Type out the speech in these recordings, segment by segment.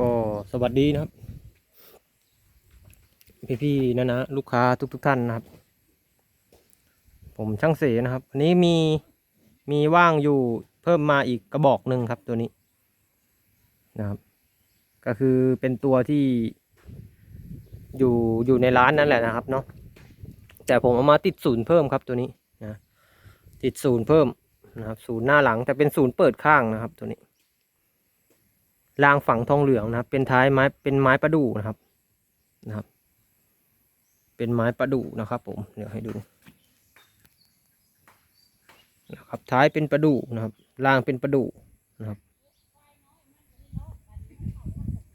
ก็สวัสดีนะครับพี่พี่ๆนะนะลูกค้าทุก ๆ ท่านนะครับ ผมช่างเสนะครับวันนี้มีมีว่างอยู่เพิ่มมาอีกกระบอกหนึ่งครับตัวนี้นะครับ ก็คือเป็นตัวที่อยู่อยู่ในร้านนั่นแหละนะครับเนาะแต่ผมเอามาติดศูนย์เพิ่มครับตัวนี้นะติดศูนย์เพิ่มนะครับ ศูนย์หน้าหลังแต่เป็นศูนย์เปิดข้างนะครับตัวนี้ รางฝังทองเหลืองนะครับ เป็นท้ายไม้เป็นไม้ประดู่นะครับนะครับ เป็นไม้ประดู่นะครับ ผมเดี๋ยวให้ดูนะครับท้ายเป็นประดู่นะครับรางเป็นประดู่นะครับ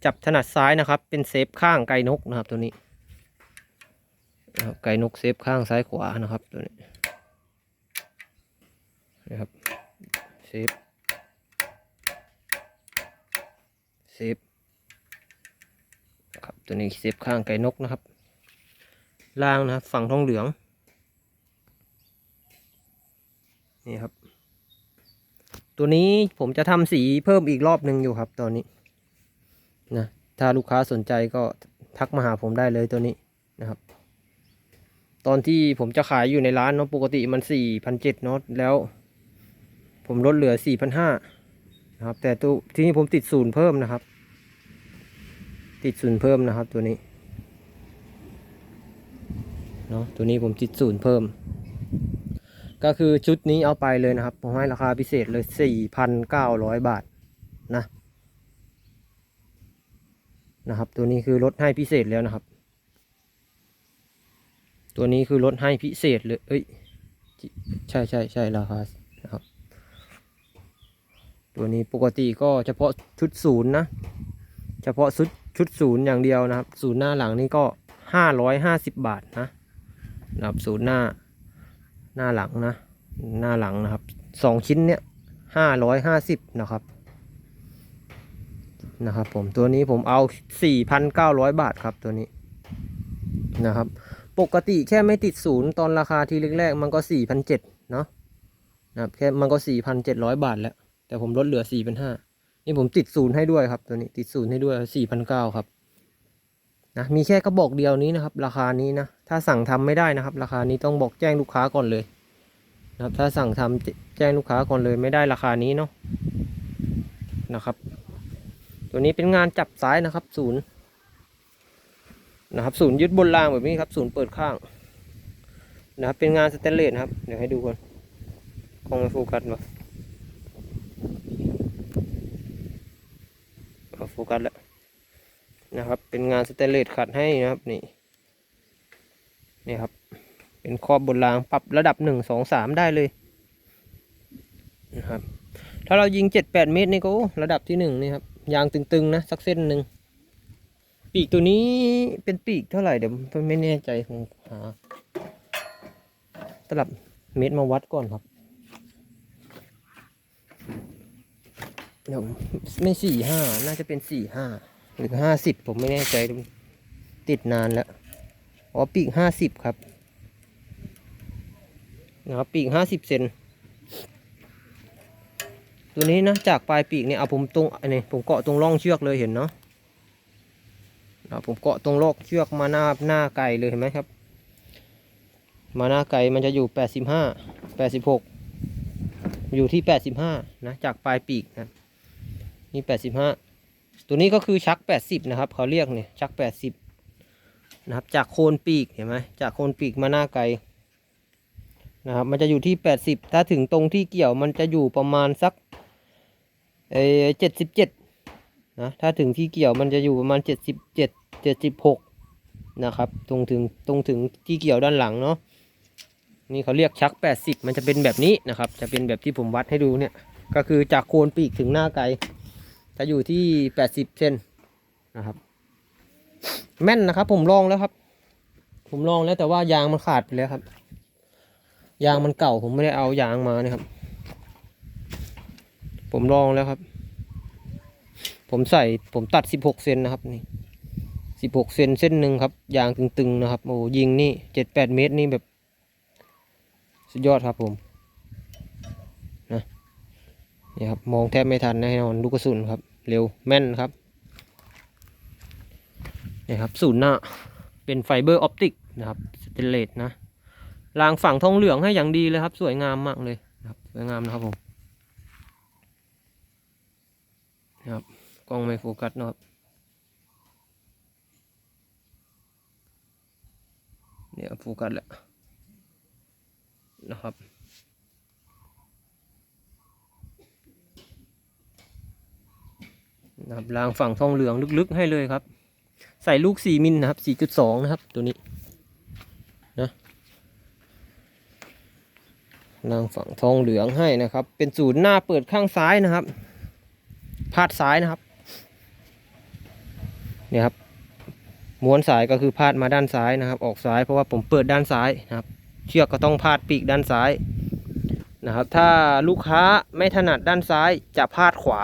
จับถนัดซ้ายนะครับ เป็นเซฟข้างไก่นกนะครับ ตัวนี้นะครับไก่นกเซฟข้างซ้ายขวานะครับตัวนี้นะครับเซฟ เซ ฟครับตัวนี้เซฟข้างไก่นกนะครับ ล่างนะครับฝั่งทองเหลือง นี่ครับ ตัวนี้ผมจะทำสีเพิ่มอีกรอบหนึ่งอยู่ครับตอนนี้นะถ้าลูกค้าสนใจก็ทักมาหาผมได้เลยตัวนี้นะครับ ตอนที่ผมจะขายอยู่ในร้านเนาะปกติมันสี่พันเจ็ดเนาะแล้ว ผมลดเหลือสี่พันห้า นะครับ แต่ตัวที่นี่ผมติดศูนย์เพิ่มนะครับ ติดศูนย์เพิ่มนะครับตัวนี้เนาะตัวนี้ผมติดศูนย์เพิ่ม ก็คือชุดนี้เอาไปเลยนะครับ ผมให้ราคาพิเศษเลยสี่พันเก้าร้อยบาทนะนะครับ ตัวนี้คือลดให้พิเศษแล้วนะครับ ตัวนี้คือลดให้พิเศษเลยเอ้ยใช่ใช่ใช่ราคานะครับ ตัวนี้ปกติก็เฉพาะชุดศูนย์นะ เฉพาะชุดชุดศูนย์อย่างเดียวนะครับ ศูนย์หน้าหลังนี่ก็ห้าร้อยห้าสิบบาทนะนะครับศูนย์หน้าหน้าหลังนะ หน้าหลังนะครับสองชิ้นเนี่ยห้าร้อยห้าสิบนะครับนะครับผมตัวนี้ผมเอาสี่พันเก้าร้อยบาทครับตัวนี้นะครับ ปกติแค่ไม่ติดศูนย์ตอนราคาที่แรกๆมันก็สี่พันเจ็ดเนาะนะครับแค่มันก็สี่พันเจ็ดร้อยบาทแล้ว แต่ผมลดเหลือสี่พันห้านี่ผมติดศูนย์ให้ด้วยครับตัวนี้ติดศูนย์ให้ด้วยสี่พันเก้าครับนะมีแค่กระบอกเดียวนี้นะครับ ราคานี้นะถ้าสั่งทำไม่ได้นะครับ ราคานี้ต้องบอกแจ้งลูกค้าก่อนเลยนะครับ ถ้าสั่งทำแจแจ้งลูกค้าก่อนเลยไม่ได้ราคานี้เนาะนะครับ ตัวนี้เป็นงานจับซ้ายนะครับศูนย์นะครับศูนย์ยึดบนรางแบบนี้ครับศูนย์เปิดข้างนะครับเป็นงานสแตนเลสครับ เดี๋ยวให้ดูก่อนกล้องไม่โฟกัสมา ก็โฟกัสแล้วนะครับ เป็นงานสเตเลสขัดให้นะครับ นี่นี่ครับ เป็นครอบบนรางปรับระดับหนึ่งสองสามได้เลยนะครับ ถ้าเรายิงเจ็ดแปดเมตรนี่ก็ระดับที่หนึ่งนี่ครับยางตึงๆนะสักเส้นหนึ่งปีกตัวนี้เป็นปีกเท่าไหร่เดี๋ยวไม่แน่ใจผมหาตลับเมตรมาวัดก่อนครับ เดี๋ยวไม่สี่ห้าน่าจะเป็นสี่ห้าหรือห้าสิบผมไม่แน่ใจติดนานแล้วอ๋อปีกห้าสิบครับนะครับปีกห้าสิบเซนตัวนี้นะจากปลายปีกเนี่ยเอาผมตรงอันนี้ผมเกาะตรงร่องเชือกเลยเห็นเนาะนะครับผมเกาะตรงลอกเชือกมาหน้าหน้าไก่เลยเห็นไหมครับ มาหน้าไก่มันจะอยู่แปดสิบห้าแปดสิบหกอยู่ที่แปดสิบห้านะจากปลายปีกนะ นี่แปดสิบห้าตัวนี้ก็คือชักแปดสิบนะครับ เขาเรียกเนี่ยชักแปดสิบนะครับ จากโคนปีกเห็นไหมจากโคนปีกมาหน้าไกลนะครับ มันจะอยู่ที่แปดสิบถ้าถึงตรงที่เกี่ยวมันจะอยู่ประมาณสักเอเจ็ดสิบเจ็ดนะถ้าถึงที่เกี่ยวมันจะอยู่ประมาณเจ็ดสิบเจ็ดเจ็ดสิบหกนะครับ ตรงถึงตรงถึงที่เกี่ยวด้านหลังเนาะนี่เขาเรียกชักแปดสิบมันจะเป็นแบบนี้นะครับ จะเป็นแบบที่ผมวัดให้ดูเนี่ย ก็คือจากโคนปีกถึงหน้าไกล จะอยู่ที่แปดสิบเซนนะครับ แม่นนะครับ ผมลองแล้วครับ ผมลองแล้วแต่ว่ายางมันขาดไปแล้วครับ ยางมันเก่าผมไม่ได้เอายางมานะครับ ผมลองแล้วครับ ผมใส่ผมตัดสิบหกเซนนะครับนี่สิบหกเซนเส้นหนึ่งครับยางตึงๆนะครับโอ้ยิงนี่เจ็ดแปดเมตรนี่แบบ สุดยอดครับผม นี่ครับมองแทบไม่ทันแน่นอนลูกกระสุนครับ เร็วแม่นครับนี่ครับศูนย์หน้าเป็นไฟเบอร์ออปติกนะครับสเตนเลสนะรางฝั่งทองเหลืองให้อย่างดีเลยครับ สวยงามมากเลยนะครับสวยงามนะครับผมนะครับกล้องไม่โฟกัสนะครับเนี่ยโฟกัสแล้วนะครับ นะครับรางฝั่งทองเหลืองลึกๆให้เลยครับ ใส่ลูก 4 มิลนะครับ 4.2 นะครับ ตัวนี้นะรางฝั่งทองเหลืองให้นะครับ เป็นศูนย์หน้าเปิดข้างซ้ายนะครับ พาดซ้ายนะครับเนี่ยครับม้วนสายก็คือพาดมาด้านซ้ายนะครับ ออกซ้ายเพราะว่าผมเปิดด้านซ้ายนะครับ เชือกก็ต้องพาดปีกด้านซ้ายนะครับ ถ้าลูกค้าไม่ถนัดด้านซ้ายจะพาดขวา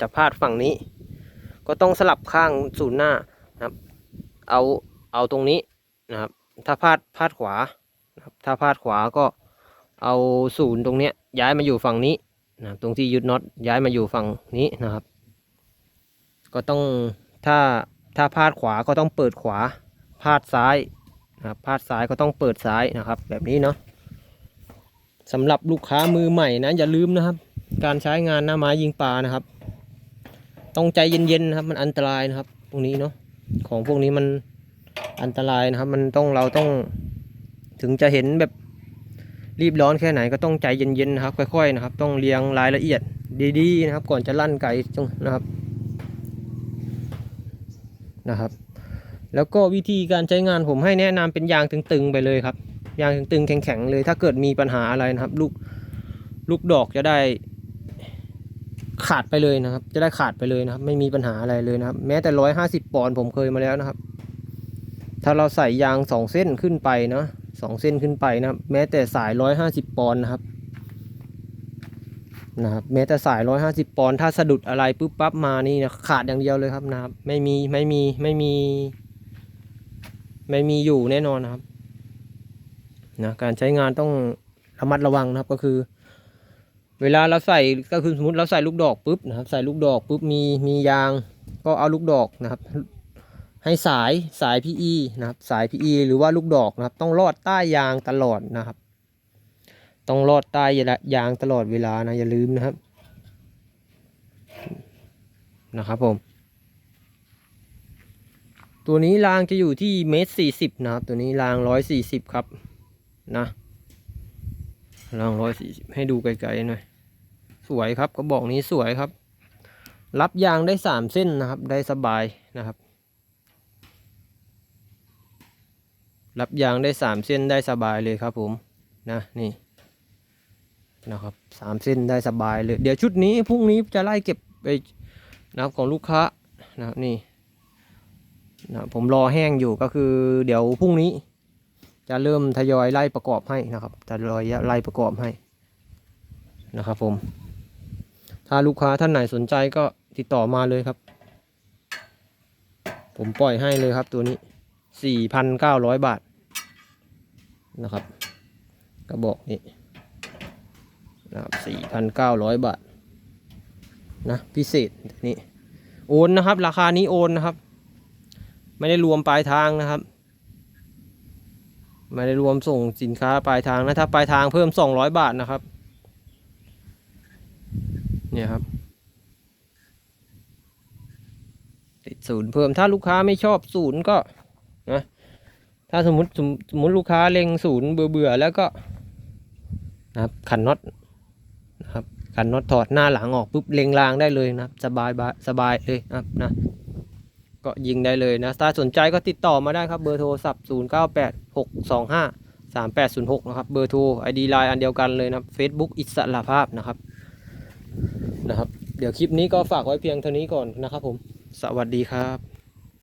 จะพาดฝั่งนี้ ก็ต้องสลับข้างศูนย์หน้านะครับ เอาเอาตรงนี้นะครับ ถ้าพาดพาดขวานะครับถ้าพาดขวาก็เอาศูนย์ตรงเนี้ยย้ายมาอยู่ฝั่งนี้นะครับตรงที่ยึดน็อตย้ายมาอยู่ฝั่งนี้นะครับ ก็ต้องถ้าถ้าพาดขวาก็ต้องเปิดขวาพาดซ้ายนะครับพาดซ้ายก็ต้องเปิดซ้ายนะครับ แบบนี้เนาะสำหรับลูกค้ามือใหม่นะอย่าลืมนะครับ การใช้งานหน้าไม้ยิงปลานะครับ ต้องใจเย็นๆนะครับ มันอันตรายนะครับพวกนี้เนาะของพวกนี้มันอันตรายนะครับ มันต้องเราต้องถึงจะเห็นแบบรีบร้อนแค่ไหนก็ต้องใจเย็นๆนะครับ ค่อยๆนะครับ ต้องเรียงรายละเอียดดีๆนะครับ ก่อนจะลั่นไก่จงนะครับนะครับ แล้วก็วิธีการใช้งานผมให้แนะนำเป็นยางตึงๆไปเลยครับ ยางตึงๆแข็งๆเลย ถ้าเกิดมีปัญหาอะไรนะครับ ลูกลูกดอกจะได้ ขาดไปเลยนะครับ จะได้ขาดไปเลยนะครับ ไม่มีปัญหาอะไรเลยนะครับ แม้แต่ร้อยห้าสิบปอนด์ผมเคยมาแล้วนะครับ ถ้าเราใส่ยางสองเส้นขึ้นไปเนาะสองเส้นขึ้นไปนะครับ แม้แต่สายร้อยห้าสิบปอนด์นะครับนะครับแม้แต่สายร้อยห้าสิบปอนด์ถ้าสะดุดอะไรปุ๊บปั๊บมานี่นะขาดอย่างเดียวเลยครับนะครับ ไม่มีไม่มีไม่มี ไม่มีอยู่แน่นอนนะครับนะการใช้งานต้องระมัดระวังนะครับก็คือ เวลาเราใส่ก็คือสมมติเราใส่ลูกดอกปุ๊บนะครับใส่ลูกดอกปุ๊บมีมียางก็เอาลูกดอกนะครับ ให้สายสาย PE นะครับสาย PE หรือว่าลูกดอกนะครับ ต้องลอดใต้ยางตลอดนะครับ ต้องลอดใต้ยางตลอดเวลานะอย่าลืมนะครับนะครับผม ตัวนี้รางจะอยู่ที่เมตรสี่สิบนะครับ ตัวนี้รางร้อยสี่สิบครับนะ ลองร้อยสี่สิบให้ดูไกลๆหน่อย สวยครับกระบอกนี้สวยครับ รับยางได้สามเส้นนะครับ ได้สบายนะครับ รับยางได้สามเส้นได้สบายเลยครับผมนะนี่นะครับสามเส้นได้สบายเลย เดี๋ยวชุดนี้พรุ่งนี้จะไล่เก็บไปนะครับของลูกค้านะครับนี่นะผมรอแห้งอยู่ก็คือเดี๋ยวพรุ่งนี้ จะเริ่มทยอยไล่ประกอบให้นะครับจะทยอยไล่ประกอบให้นะครับผม ถ้าลูกค้าท่านไหนสนใจก็ติดต่อมาเลยครับ ผมปล่อยให้เลยครับตัวนี้สี่พันเก้าร้อยบาทนะครับกระบอกนี้นะครับสี่พันเก้าร้อยบาทนะพิเศษนี่โอนนะครับ ราคานี้โอนนะครับ ไม่ได้รวมปลายทางนะครับ ไม่ได้รวมส่งสินค้าปลายทางนะถ้าปลายทางเพิ่มสองร้อยบาทนะครับ เนี่ยครับ ติดศูนย์เพิ่มถ้าลูกค้าไม่ชอบศูนย์ก็นะถ้าสมมติสมมติลูกค้าเล็งศูนย์เบื่อเบื่อแล้วก็นะครับขันน็อตนะครับขันน็อตถอดหน้าหลังออกปุ๊บเล็งรางได้เลยนะครับ สบายบายสบายเลยนะครับนะ ก็ยิงได้เลยนะถ้าสนใจก็ติดต่อมาได้ครับเบอร์โทรศัพท์ 0 9 8 6 2 5 3 8 0 6 นะครับ เบอร์โทร ID ไลน์อันเดียวกันเลยนะครับ Facebook อิสระภาพนะครับนะครับ เดี๋ยวคลิปนี้ก็ฝากไว้เพียงเท่านี้ก่อนนะครับผม สวัสดีครับ